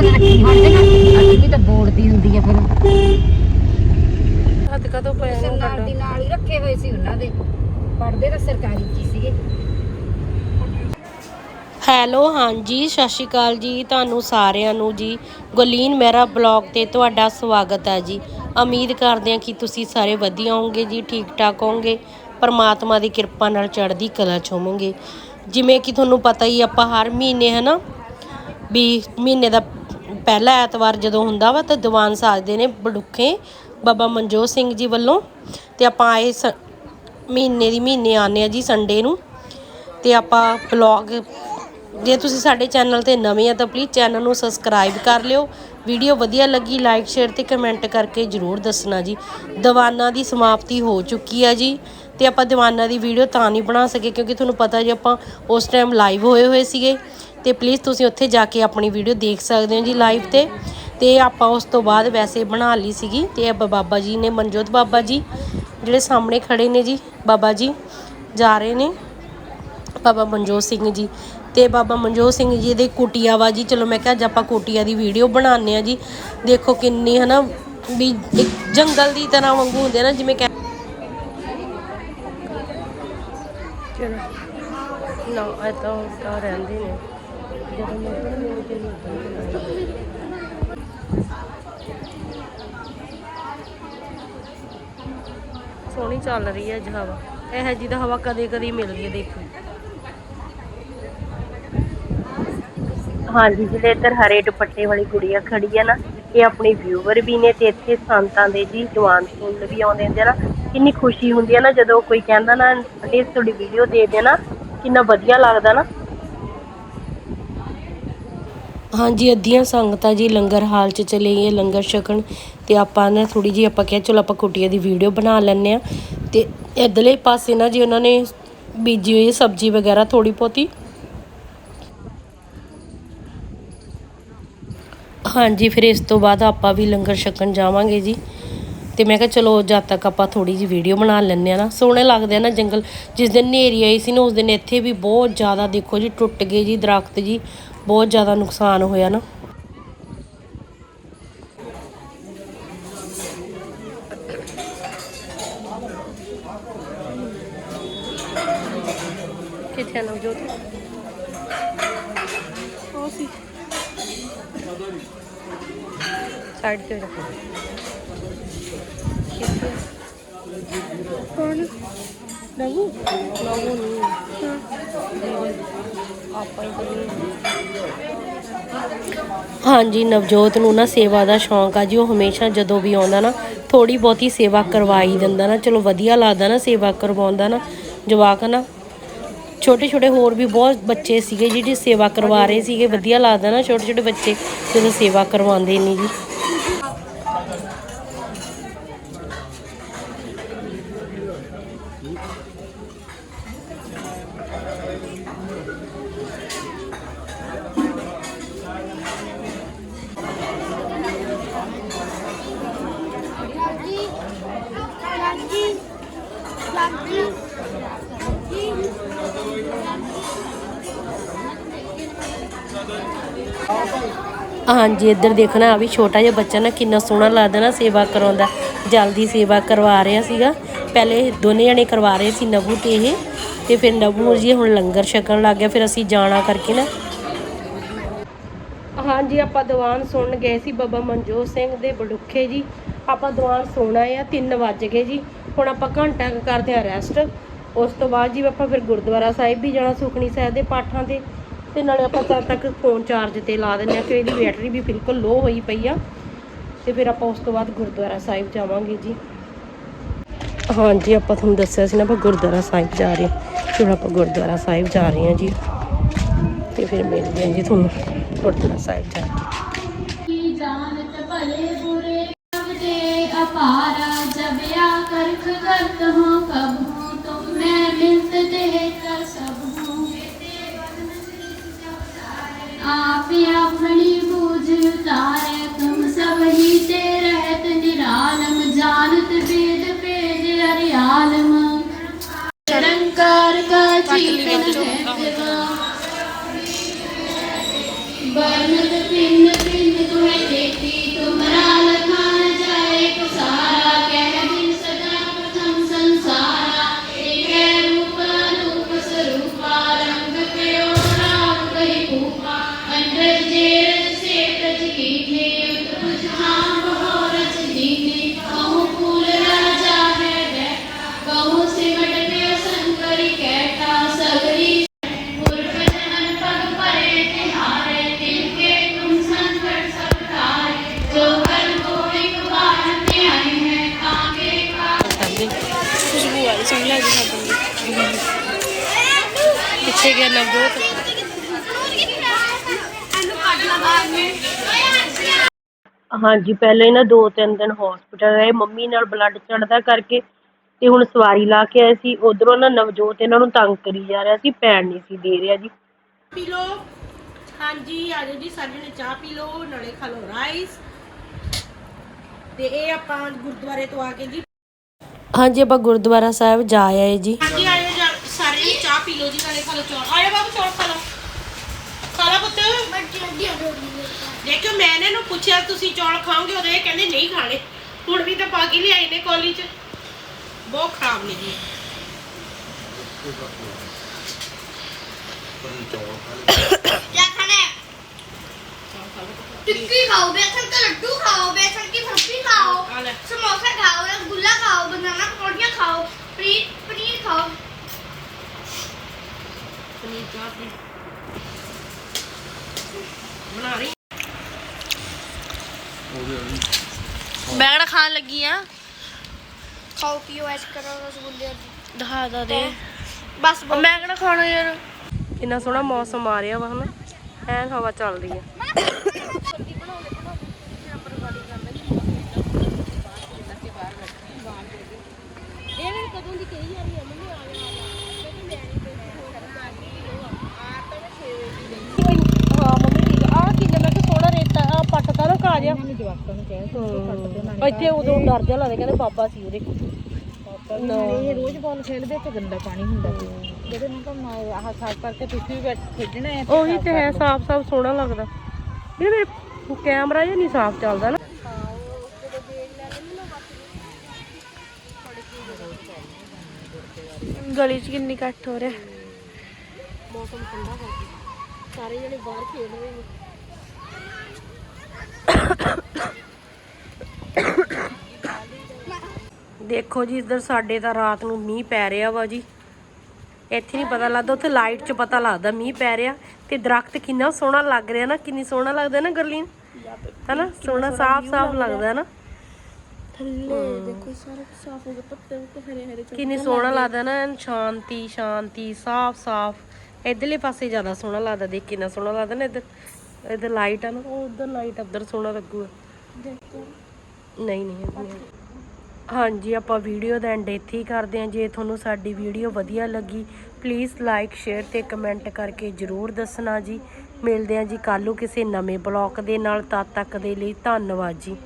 Tuition ਰੱਖੀ ਹੁੰਦੇ ਨਾ ਵੀ ਤਾਂ ਬੋਰਡ ਦੀ ਹੁੰਦੀ ਆ ਫਿਰ। ਹੱਥ ਕਦੋਂ ਟਿਊਸ਼ਨ ਨੂੰ ਨਾਲ ਦੀ ਨਾਲ ਹੀ ਰੱਖੇ ਹੋਏ ਸੀ ਉਹਨਾਂ ਦੇ। ਪੜਦੇ ਤਾਂ ਸਰਕਾਰੀ ਹੀ ਸੀਗੇ। ਹੈਲੋ ਹਾਂਜੀ ਸਤਿ ਸ਼੍ਰੀ ਅਕਾਲ ਜੀ ਤੁਹਾਨੂੰ ਸਾਰਿਆਂ ਨੂੰ ਜੀ। ਗੁਰਲੀਨ ਮਹਿਰਾ ਬਲੌਗ ਤੇ ਤੁਹਾਡਾ ਸਵਾਗਤ ਹੈ ਜੀ। ਉਮੀਦ ਕਰਦੇ ਹਾਂ ਕਿ ਤੁਸੀਂ ਸਾਰੇ ਵਧੀਆ ਹੋਵੋਗੇ ਜੀ ਠੀਕ ਠਾਕ ਹੋਵੋਗੇ। ਪਰਮਾਤਮਾ ਦੀ ਕਿਰਪਾ ਨਾਲ ਚੜ੍ਹਦੀ ਕਲਾ ਚ ਹੋਵੋਗੇ। ਜਿਵੇਂ ਕਿ ਤੁਹਾਨੂੰ ਪਤਾ ਹੀ ਆਪਾਂ ਹਰ ਮਹੀਨੇ ਹਨਾ ਵੀ ਮਹੀਨੇ ਦਾ ਪਹਿਲਾ ਐਤਵਾਰ ਜਦੋਂ ਹੁੰਦਾ ਵਾ ਤਾਂ ਦੀਵਾਨ ਸਾਜਦੇ ਨੇ ਬਡੁੱਖੇ ਬਾਬਾ ਮਨਜੋਤ ਸਿੰਘ ਜੀ ਵੱਲੋਂ ਤੇ ਆਪਾਂ ਆਏ ਸ- ਮਹੀਨੇ ਦੀ ਮਹੀਨੇ ਆਉਂਦੇ ਆ ਜੀ ਸੰਡੇ ਨੂੰ ਤੇ ਆਪਾਂ ਬਲੌਗ ਜੇ ਤੁਸੀਂ ਸਾਡੇ ਚੈਨਲ ਤੇ ਨਵੇਂ ਆ ਤਾਂ ਪਲੀਜ਼ ਚੈਨਲ ਨੂੰ ਸਬਸਕ੍ਰਾਈਬ ਕਰ ਲਿਓ। ਵੀਡੀਓ ਵਧੀਆ ਲੱਗੀ ਲਾਈਕ ਸ਼ੇਅਰ ਤੇ ਕਮੈਂਟ ਕਰਕੇ ਜਰੂਰ ਦੱਸਣਾ ਜੀ। ਦੀਵਾਨਾਂ ਦੀ ਸਮਾਪਤੀ ਹੋ ਚੁੱਕੀ ਆ ਜੀ ਤੇ ਆਪਾਂ ਦੀਵਾਨਾਂ ਦੀ ਵੀਡੀਓ ਤਾਂ ਨਹੀਂ ਬਣਾ ਸਕੇ ਕਿਉਂਕਿ ਤੁਹਾਨੂੰ ਪਤਾ ਜੀ ਆਪਾਂ ਉਸ ਟਾਈਮ ਲਾਈਵ ਹੋਏ ਹੋਏ ਸੀਗੇ। ਤੇ ਪਲੀਜ਼ ਤੁਸੀਂ ਉੱਥੇ ਜਾ ਕੇ ਆਪਣੀ ਵੀਡੀਓ ਦੇਖ ਸਕਦੇ ਹੋ ਜੀ ਲਾਈਵ ਤੇ। ਤੇ ਆਪਾਂ ਉਸ ਤੋਂ ਬਾਅਦ ਵੈਸੇ ਬਣਾ ਲਈ ਸੀਗੀ ਤੇ ਇਹ ਬਾਬਾ ਜੀ ਨੇ, ਮਨਜੋਤ ਬਾਬਾ ਜੀ ਜਿਹੜੇ ਸਾਹਮਣੇ ਖੜੇ ਨੇ ਜੀ, ਬਾਬਾ ਜੀ ਜਾ ਰਹੇ ਨੇ। ਬਾਬਾ ਮਨਜੋਤ ਸਿੰਘ ਜੀ ਤੇ ਬਾਬਾ ਮਨਜੋਤ ਸਿੰਘ ਜੀ ਦੇ ਕੁਟੀਆ ਵਾ ਜੀ। ਚਲੋ ਮੈਂ ਕਿਹਾ ਅੱਜ ਆਪਾਂ ਕੁਟੀਆ ਦੀ ਵੀਡੀਓ ਬਣਾਉਂਦੇ ਆ ਜੀ। ਦੇਖੋ ਕਿੰਨੀ ਹਨਾ ਵੀ ਇੱਕ ਜੰਗਲ ਦੀ ਤਰ੍ਹਾਂ ਵਾਂਗੂ ਹੁੰਦੇ ਆ ਨਾ, ਜਿਵੇਂ ਕਹਿ ਚਲੋ ਨਾ, ਇਹ ਤਾਂ ਤਾਂ ਰਹਿੰਦੇ ਨੇ। ਸੋਹਣੀ ਚੱਲ ਰਹੀ ਹੈ ਹਵਾ। ਇਹ ਜੀ ਦਾ ਹਵਾ ਕਦੇ ਕਦੇ ਮਿਲਦੀ ਹੈ, ਦੇਖੋ। ਹਾਂਜੀ ਜਿਹੜੇ ਇੱਧਰ ਹਰੇ ਦੁਪੱਟੇ ਵਾਲੀ ਕੁੜੀਆਂ ਖੜੀ ਹੈ ਨਾ, ਇਹ ਆਪਣੇ ਵਿਊਵਰ ਵੀ ਨੇ ਤੇ ਇੱਥੇ ਸੰਤਾਂ ਦੇ ਜੀ ਜਵਾਨ ਸੁਣਨ ਵੀ ਆਉਂਦੇ ਹੁੰਦੇ ਨਾ। ਕਿੰਨੀ ਖੁਸ਼ੀ ਹੁੰਦੀ ਹੈ ਨਾ, ਜਦੋਂ ਕੋਈ ਕਹਿੰਦਾ ਨਾ ਇਹ ਤੁਹਾਡੀ ਵੀਡੀਓ ਦੇਖਦੇ ਨਾ, ਕਿੰਨਾ ਵਧੀਆ ਲੱਗਦਾ ਨਾ। ਹਾਂਜੀ, ਅੱਧੀਆਂ ਸੰਗਤਾਂ ਜੀ ਲੰਗਰ ਹਾਲ 'ਚ ਚਲੇ ਗਏ ਲੰਗਰ ਛਕਣ ਤੇ ਆਪਾਂ ਨਾ ਥੋੜੀ ਜੀ ਆਪਾਂ ਕਿਹਾ ਚਲੋ ਆਪਾਂ ਕੁਟੀਆਂ ਦੀ ਵੀਡੀਓ ਬਣਾ ਲੈਂਦੇ ਆ ਤੇ ਇਧਰਲੇ ਪਾਸੇ ਨਾ ਜੀ ਉਹਨਾਂ ਨੇ ਬੀਜੀ ਹੋਈ ਸਬਜ਼ੀ ਵਗੈਰਾ ਥੋੜੀ ਬਹੁਤੀ। ਹਾਂਜੀ, ਫਿਰ ਇਸ ਤੋਂ ਬਾਅਦ ਆਪਾਂ ਵੀ ਲੰਗਰ ਛਕਣ ਜਾਵਾਂਗੇ ਜੀ। ਤੇ ਮੈਂ ਕਿਹਾ ਚਲੋ ਜਦ ਤੱਕ ਆਪਾਂ ਥੋੜੀ ਜੀ ਵੀਡੀਓ ਬਣਾ ਲੈਂਦੇ ਆ ਨਾ। ਸੋਹਣੇ ਲੱਗਦੇ ਆ ਨਾ ਜੰਗਲ। ਜਿਸ ਦਿਨ ਹਨੇਰੀ ਆਈ ਸੀ ਨਾ, ਉਸ ਦਿਨ ਇੱਥੇ ਵੀ ਬਹੁਤ ਜ਼ਿਆਦਾ ਦੇਖੋ ਜੀ, ਟੁੱਟ ਗਏ ਜੀ, ਦਰਖਤ ਜੀ। ਬਹੁਤ ਜ਼ਿਆਦਾ ਨੁਕਸਾਨ ਹੋਇਆ ਨਾ। ਕਿੱਥੇ ਨਵਜੋਤ? ਉਹ ਸੀ ਸਾਈਡ ਤੇ ਰੱਖੋ। ਕੌਣ? ਨਵੂ? ਨਵੂ ਨਹੀਂ ਆਪਾਂ ਹੀ ਕਰੀਏ ਹਾਂਜੀ, ਨਵਜੋਤ ਨੂੰ ਨਾ ਸੇਵਾ ਦਾ ਸ਼ੌਂਕ ਆ ਜੀ, ਉਹ ਹਮੇਸ਼ਾ ਜਦੋਂ ਵੀ ਆਉਂਦਾ ਨਾ ਥੋੜੀ ਬਹੁਤੀ ਸੇਵਾ ਕਰਵਾਈ ਦਿੰਦਾ ਨਾ, ਚਲੋ ਵਧੀਆ ਲੱਗਦਾ ਨਾ ਸੇਵਾ ਕਰਵਾਉਂਦਾ ਨਾ, ਜਵਾਕ ਨਾ ਛੋਟੇ ਛੋਟੇ ਹੋਰ ਵੀ ਬਹੁਤ ਬੱਚੇ ਸੀਗੇ ਜਿਹੜੇ ਸੇਵਾ ਕਰਵਾ ਰਹੇ ਸੀਗੇ, ਵਧੀਆ ਲੱਗਦਾ ਨਾ ਛੋਟੇ ਛੋਟੇ ਬੱਚੇ ਜਦੋਂ ਸੇਵਾ ਕਰਵਾਉਂਦੇ ਨੇ ਜੀ। ਹਾਂਜੀ, ਇੱਧਰ ਦੇਖਣਾ ਆ ਵੀ ਛੋਟਾ ਜਿਹਾ ਬੱਚਾ ਨਾ ਕਿੰਨਾ ਸੋਹਣਾ ਲੱਗਦਾ ਨਾ ਸੇਵਾ ਕਰਾਉਂਦਾ ਜਲਦੀ ਸੇਵਾ ਕਰਵਾ ਰਿਹਾ ਸੀਗਾ। ਪਹਿਲੇ ਦੋਨੇ ਜਣੇ ਕਰਵਾ ਰਹੇ ਸੀ ਨਬੂ ਤੇ ਇਹ। ਤੇ ਫਿਰ ਨਬੂ ਜੀ ਹੁਣ ਲੰਗਰ ਛਕਣ ਲੱਗ ਗਿਆ, ਫਿਰ ਅਸੀਂ ਜਾਣਾ ਕਰਕੇ ਨਾ। ਹਾਂਜੀ, ਆਪਾਂ ਦੀਵਾਨ ਸੁਣ ਗਏ ਸੀ ਬਾਬਾ ਮਨਜੋਤ ਸਿੰਘ ਦੇ ਬੜੁੱਖੇ ਜੀ। ਆਪਾਂ ਦੀਵਾਨ ਸੁਣਾ ਆ 3 ਵੱਜ ਗਏ ਜੀ। ਹੁਣ ਆਪਾਂ ਘੰਟਾ ਕਰਦੇ ਆ ਰੈਸਟ ਉਸ ਤੋਂ ਬਾਅਦ ਜੀ ਆਪਾਂ ਫਿਰ ਗੁਰਦੁਆਰਾ ਸਾਹਿਬ ਵੀ ਜਾਣਾ ਸੁਖਣੀ ਸਾਹਿਬ ਦੇ ਪਾਠਾਂ ਤੇ। ਤੇ ਨਾਲੇ ਆਪਾਂ ਤਦ ਤੱਕ ਫੋਨ ਚਾਰਜ ਤੇ ਲਾ ਦਿੰਦੇ ਆ ਕਿ ਇਹਦੀ ਬੈਟਰੀ ਵੀ ਬਿਲਕੁਲ ਲੋ ਹੋਈ ਪਈ ਆ। ਤੇ ਫਿਰ ਆਪਾਂ ਉਸ ਤੋਂ ਬਾਅਦ ਗੁਰਦੁਆਰਾ ਸਾਹਿਬ ਜਾਵਾਂਗੇ ਜੀ। ਹਾਂਜੀ, ਆਪਾਂ ਤੁਹਾਨੂੰ ਦੱਸਿਆ ਸੀ ਨਾ ਆਪਾਂ ਗੁਰਦੁਆਰਾ ਸਾਹਿਬ ਜਾ ਰਹੇ ਹਾਂ। ਹੁਣ ਆਪਾਂ ਗੁਰਦੁਆਰਾ ਸਾਹਿਬ ਜਾ ਰਹੇ ਹਾਂ ਜੀ। ਤੇ ਫਿਰ ਮਿਲਦੇ ਹਾਂ ਜੀ ਤੁਹਾਨੂੰ ਗੁਰਦੁਆਰਾ ਸਾਹਿਬ ਜਾ ਕੇ। ਜਾਣਤ ਭਲੇ ਬੁਰੇ ਸਭ ਦੇ ਅਪਾਰਾ ਜਬ ਕਰਖ ਕਰਤ ਹਾਂ आप ਹਾਂਜੀ ਪਹਿਲਾਂ ਇਹਨਾਂ ਦੋ ਤਿੰਨ ਦਿਨ ਹਸਪੀਟਲ ਰਹੇ ਮੰਮੀ ਨਾਲ ਬਲੱਡ ਚੜਦਾ ਕਰਕੇ ਤੇ ਹੁਣ ਸਵਾਰੀ ਲਾ ਕੇ ਆਏ ਸੀ। ਉਧਰੋਂ ਨਾ ਨਵਜੋਤ ਇਹਨਾਂ ਨੂੰ ਤੰਗ ਕਰੀ ਜਾ ਰਿਹਾ ਸੀ ਪੈਣ ਨਹੀਂ ਸੀ ਦੇ ਰਿਹਾ ਜੀ। ਪੀ ਲੋ ਹਾਂਜੀ ਆ ਜਾਓ ਜੀ ਸਾਡੇ ਨੇ ਚਾਹ ਪੀ ਲੋ ਨਾਲੇ ਖਾ ਲੋ ਰਾਈਸ ਤੇ ਇਹ ਆਪਾਂ ਗੁਰਦੁਆਰੇ ਤੋਂ ਆ ਕੇ ਜੀ ਹਾਂਜੀ ਆਪਾਂ ਗੁਰਦੁਆਰਾ ਸਾਹਿਬ ਜਾ ਆਏ ਜੀ। ਹਾਂਜੀ ਆਇਓ ਸਾਰੇ ਚਾਹ ਪੀ ਲਓ ਜੀ ਨਾਲੇ ਖਾ ਲਓ। ਚੌਲ ਆਇਓ ਬਾਬੂ ਚੌਲ ਖਾ ਲਓ। ਖਾ ਲਓ ਪੁੱਤ। ਦੇਖੋ ਮੈਂ ਇਹਨਾਂ ਪੁੱਛਿਆ ਤੁਸੀਂ ਚੌਲ ਖਾਓਗੇ? ਉਹਦੇ ਕਹਿੰਦੇ ਨਹੀਂ ਖਾਣੇ। ਹੁਣ ਵੀ ਤਾਂ ਪਾ ਕੇ ਲਿਆਏ ਨੇ ਕੋਲੀ ਚ। ਬਹੁਤ ਖਰਾਬ ਨੇ ਜੀ। ਚੌਲ ਖਾ ਲਓ टिक्की खाओ बेसन का लड्डू खाओ बेसन की बर्फी खाओ ਆ ਲੈ समोसा खाओ रसगुल्ला खाओ बनाना पकौड़ियाँ खाओ पनीर पनीर खाओ ਪਨੀਰ ਚਾਹ ਪੀ ਬਣਾ ਰਹੀ बैंगन खाने लगी हैं खाओ पियो ऐश करो रसगुल्ले ਦਿਖਾ ਦਾ ਦੇ बस बैंगन खाना यार ਕਿੰਨਾ ਸੋਹਣਾ ਮੌਸਮ ਆ ਰਿਹਾ ਵਾ ਹਨਾ ਐਨ ਹਵਾ ਚੱਲਦੀ ਹੈ ਹਾਂ ਮੰਮੀ ਠੀਕ ਆ ਨਾ ਨੇ ਨੂੰ ਨਾ ਇੱਥੇ ਉਦੋਂ ਡਰ ਜਿਹਾ ਲੱਗਦਾ ਕਹਿੰਦੇ ਬਾਬਾ ਸੀ ਉਹਦੇ। ਇਹ ਰੋਜ਼ ਬਾਲ ਖੇਡਦੇ ਤੇ ਗੰਦਾ ਪਾਣੀ ਹੁੰਦਾ। ਜਦੋਂ ਨਾ ਕੰਮ ਆਹ ਸਾਫ਼ ਕਰਕੇ ਤੁਸੀਂ ਵੀ ਬੈਠ ਖੇਡਣਾ ਹੈ ਉਹੀ ਤੇ ਹੈ ਸਾਫ਼ ਸਾਫ਼ ਸੋਹਣਾ ਲੱਗਦਾ। ਇਹ ਮੇਰੇ ਕੈਮਰਾ ਜੇ ਨਹੀਂ ਸਾਫ਼ ਚੱਲਦਾ ਨਾ। ਗਲੀ 'ਚ ਕਿੰਨੀ ਇਕੱਠ ਹੋ ਰਿਹਾ। ਮੌਸਮ ਠੰਡਾ ਹੋ ਗਿਆ। ਸਾਰੇ ਜਣੇ ਬਾਹਰ ਖੇਡ ਰਹੇ ਨੇ। ਦੇਖੋ ਜੀ ਇੱਧਰ ਸਾਡੇ ਤਾਂ ਰਾਤ ਨੂੰ ਮੀਂਹ ਪੈ ਰਿਹਾ ਵਾ ਜੀ। ਇੱਥੇ ਨਹੀਂ ਪਤਾ ਲੱਗਦਾ ਉੱਥੇ ਲਾਈਟ 'ਚ ਪਤਾ ਲੱਗਦਾ ਮੀਂਹ ਪੈ ਰਿਹਾ। ਤੇ ਦਰਖਤ ਕਿੰਨਾ ਸੋਹਣਾ ਲੱਗ ਰਿਹਾ ਨਾ ਕਿੰਨੀ ਸੋਹਣਾ ਲੱਗਦਾ ਨਾ ਗਰਲੀਨ? ਹਨਾ? ਸੋਹਣਾ ਸਾਫ਼-ਸਾਫ਼ ਲੱਗਦਾ ਨਾ। ਥੱਲੇ ਦੇਖੋ ਸਾਰਾ ਸਾਫ਼ ਹੋ ਗਿਆ ਪੱਤੇ ਉੱਤੇ ਹਰੇ-ਹਰੇ ਕਿੰਨੀ ਸੋਹਣਾ ਲੱਗਦਾ ਨਾ ਸ਼ਾਂਤੀ ਸ਼ਾਂਤੀ ਸਾਫ਼-ਸਾਫ਼ ਇਧਰਲੇ ਪਾਸੇ ਜ਼ਿਆਦਾ ਸੋਹਣਾ ਲੱਗਦਾ ਦੇਖ ਕਿੰਨਾ ਸੋਹਣਾ ਲੱਗਦਾ ਨਾ ਇਧਰ। ਇਧਰ ਲਾਈਟ ਆ ਨਾ ਉਹ ਉਧਰ ਲਾਈਟ ਉਧਰ ਸੋਹਣਾ ਲੱਗੂਗਾ। ਦੇਖੋ। ਨਹੀਂ ਨਹੀਂ ਹਾਂਜੀ, ਆਪਾਂ ਵੀਡੀਓ ਦਾ ਐਂਡ ਇੱਥੇ ਹੀ ਕਰਦੇ ਹਾਂ। ਜੇ ਤੁਹਾਨੂੰ ਸਾਡੀ ਵੀਡੀਓ ਵਧੀਆ ਲੱਗੀ ਪਲੀਜ਼ ਲਾਈਕ ਸ਼ੇਅਰ ਤੇ ਕਮੈਂਟ ਕਰਕੇ ਜਰੂਰ ਦੱਸਣਾ ਜੀ। ਮਿਲਦੇ ਹਾਂ ਜੀ ਕੱਲ੍ਹ ਨੂੰ ਕਿਸੇ ਨਵੇਂ ਬਲੌਗ ਦੇ ਨਾਲ। ਤਦ ਤੱਕ ਦੇ ਲਈ ਧੰਨਵਾਦ ਜੀ।